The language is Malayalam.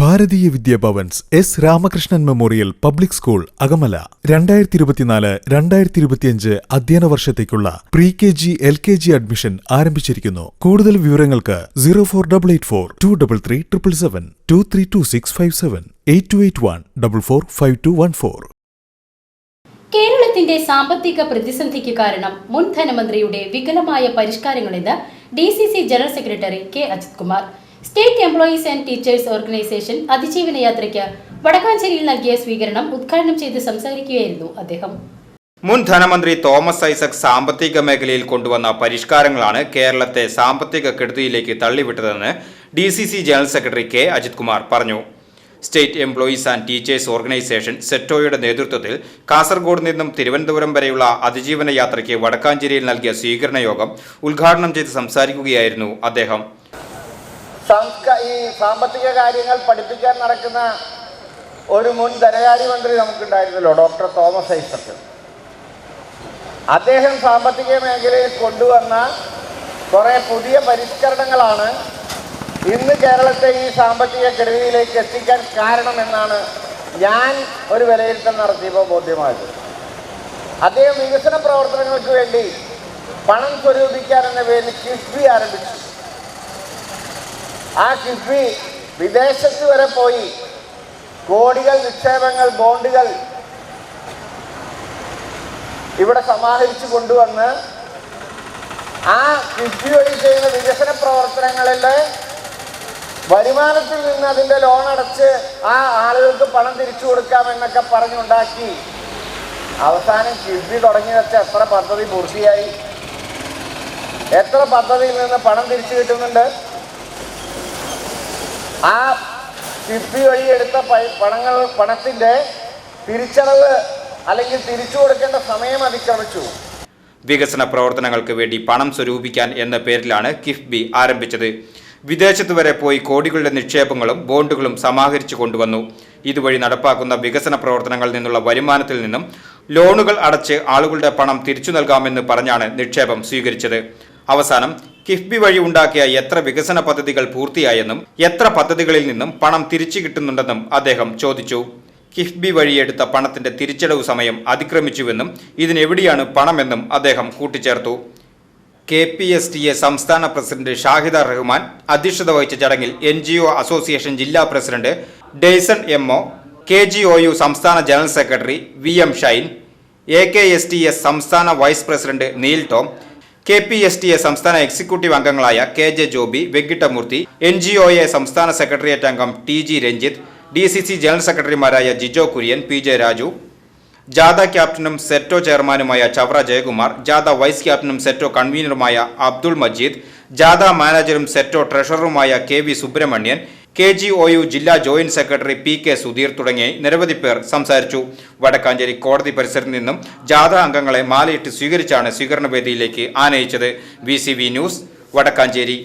Bharatiya Vidya Bhavans S Ramakrishnan memorial public school Akamala. രണ്ടായിരത്തി ഇരുപത്തിനാല് രണ്ടായിരത്തി ഇരുപത്തിയഞ്ച് അധ്യയന വർഷത്തേക്കുള്ള pre K G L K G admission ആരംഭിച്ചിരിക്കുന്നു. കൂടുതൽ വിവരങ്ങൾക്ക് zero four double eight four two double three triple seven two three two six five seven eight two eight one double four five two one four കേരളത്തിന്റെ സാമ്പത്തിക പ്രതിസന്ധിക്ക് കാരണം മുൻ ധനമന്ത്രിയുടെ വികലമായ പരിഷ്കാരങ്ങളെന്ന് D C C general secretary K Ajith Kumar state employees and teachers organisation അതിജീവന യാത്രയ്ക്ക് വടക്കാഞ്ചേരിയിൽ നൽകിയ സ്വീകരണം ഉദ്ഘാടനം ചെയ്ത് സംസാരിക്കുകയായിരുന്നു അദ്ദേഹം. മുൻ ധനമന്ത്രി തോമസ് ഐസക് സാമ്പത്തിക മേഖലയിൽ കൊണ്ടുവന്ന പരിഷ്കാരങ്ങളാണ് കേരളത്തെ സാമ്പത്തിക കെടുതിയിലേക്ക് തള്ളിവിട്ടതെന്ന് D C C general secretary K. Ajith Kumar പറഞ്ഞു. State employees and teachers organisation സെറ്റോയുടെ നേതൃത്വത്തിൽ കാസർഗോഡ് നിന്നും തിരുവനന്തപുരം വരെയുള്ള അതിജീവന യാത്രയ്ക്ക് വടക്കാഞ്ചേരിയിൽ നൽകിയ സ്വീകരണ യോഗം ഉദ്ഘാടനം ചെയ്ത് സംസാരിക്കുകയായിരുന്നു അദ്ദേഹം. ഈ സാമ്പത്തിക കാര്യങ്ങൾ പഠിപ്പിക്കാൻ നടക്കുന്ന ഒരു മുൻ ധനകാര്യമന്ത്രി നമുക്കുണ്ടായിരുന്നല്ലോ ഡോക്ടർ തോമസ് ഐസക് അദ്ദേഹം സാമ്പത്തിക മേഖലയിൽ കൊണ്ടുവന്ന കുറേ പുതിയ പരിഷ്കരണങ്ങളാണ് ഇന്ന് കേരളത്തെ ഈ സാമ്പത്തിക കെടുതിയിലേക്ക് എത്തിക്കാൻ കാരണമെന്നാണ് ഞാൻ ഒരു വിലയിരുത്തൽ നടത്തിയപ്പോൾ ബോധ്യമായത്. അദ്ദേഹം വികസന പ്രവർത്തനങ്ങൾക്ക് വേണ്ടി പണം സ്വരൂപിക്കാൻ എന്ന പേരിൽ കിഫ്ബി ആരംഭിച്ചു. ആ കിഫ്ബി വിദേശത്ത് വരെ പോയി. കോടികൾ നിക്ഷേപങ്ങൾ ബോണ്ടുകൾ ഇവിടെ സമാഹരിച്ചു കൊണ്ടുവന്ന് ആ കിഫ്ബി വഴി ചെയ്യുന്ന വികസന പ്രവർത്തനങ്ങളിൽ വരുമാനത്തിൽ നിന്ന് അതിന്റെ ലോൺ അടച്ച് ആ ആളുകൾക്ക് പണം തിരിച്ചു കൊടുക്കാം എന്നൊക്കെ പറഞ്ഞുണ്ടാക്കി. അവസാനം കിഫ്ബി തുടങ്ങി വെച്ച എത്ര പദ്ധതി പൂർത്തിയായി? എത്ര പദ്ധതിയിൽ നിന്ന് പണം തിരിച്ചു കിട്ടുന്നുണ്ട്? ആ കിഫ്ബി വഴി എടുത്ത പണങ്ങൾ പണത്തിന്റെ തിരിച്ചടവ് അല്ലെങ്കിൽ തിരിച്ചു കൊടുക്കേണ്ട സമയം അതിക്രമിച്ചു. വികസന പ്രവർത്തനങ്ങൾക്ക് വേണ്ടി പണം സ്വരൂപിക്കാൻ എന്ന പേരിലാണ് കിഫ്ബി ആരംഭിച്ചത്. വിദേശത്ത് വരെ പോയി കോടികളുടെ നിക്ഷേപങ്ങളും ബോണ്ടുകളും സമാഹരിച്ചു കൊണ്ടുവന്നു. ഇതുവഴി നടപ്പാക്കുന്ന വികസന പ്രവർത്തനങ്ങളിൽ നിന്നുള്ള വരുമാനത്തിൽ നിന്നും ലോണുകൾ അടച്ച് ആളുകളുടെ പണം തിരിച്ചു നൽകാമെന്ന് പറഞ്ഞാണ് നിക്ഷേപം സ്വീകരിച്ചത്. അവസാനം കിഫ്ബി വഴി ഉണ്ടാക്കിയ എത്ര വികസന പദ്ധതികൾ പൂർത്തിയായെന്നും എത്ര പദ്ധതികളിൽ നിന്നും പണം തിരിച്ചു കിട്ടുന്നുണ്ടെന്നും അദ്ദേഹം ചോദിച്ചു. കിഫ്ബി വഴിയെടുത്ത പണത്തിന്റെ തിരിച്ചടവ് സമയം അതിക്രമിച്ചുവെന്നും ഇതിനെവിടെയാണ് പണമെന്നും അദ്ദേഹം കൂട്ടിച്ചേർത്തു. K P S T A സംസ്ഥാന പ്രസിഡന്റ് ഷാഹിദ റഹ്മാൻ അധ്യക്ഷത വഹിച്ച ചടങ്ങിൽ എൻ ജി ഒ അസോസിയേഷൻ ജില്ലാ president Daison M O K G O U സംസ്ഥാന general secretary V M Shine A K S T S സംസ്ഥാന vice president Neil Tom K P S T A സംസ്ഥാന എക്സിക്യൂട്ടീവ് അംഗങ്ങളായ K J Joby Venkittamoorthy N G O A സംസ്ഥാന സെക്രട്ടേറിയറ്റ് അംഗം T G Ranjith D C C general സെക്രട്ടറിമാരായ ജിജോ കുര്യൻ പി ജെ രാജു ജാഥ ക്യാപ്റ്റനും സെറ്റോ ചെയർമാനുമായ ചവറ ജയകുമാർ ജാഥ വൈസ് ക്യാപ്റ്റനും സെറ്റോ കൺവീനറുമായ അബ്ദുൾ മജീദ് ജാഥ മാനേജറും സെറ്റോ ട്രഷററുമായ K V Subramanian K G O U ജില്ലാ joint secretary P K Sudheer തുടങ്ങി നിരവധി പേർ സംസാരിച്ചു. വടക്കാഞ്ചേരി കോടതി പരിസരത്ത് നിന്നും ജാഥ അംഗങ്ങളെ മാലയിട്ട് സ്വീകരിച്ചാണ് സ്വീകരണ വേദിയിലേക്ക് ആനയിച്ചത്. V news Vadakkanchery.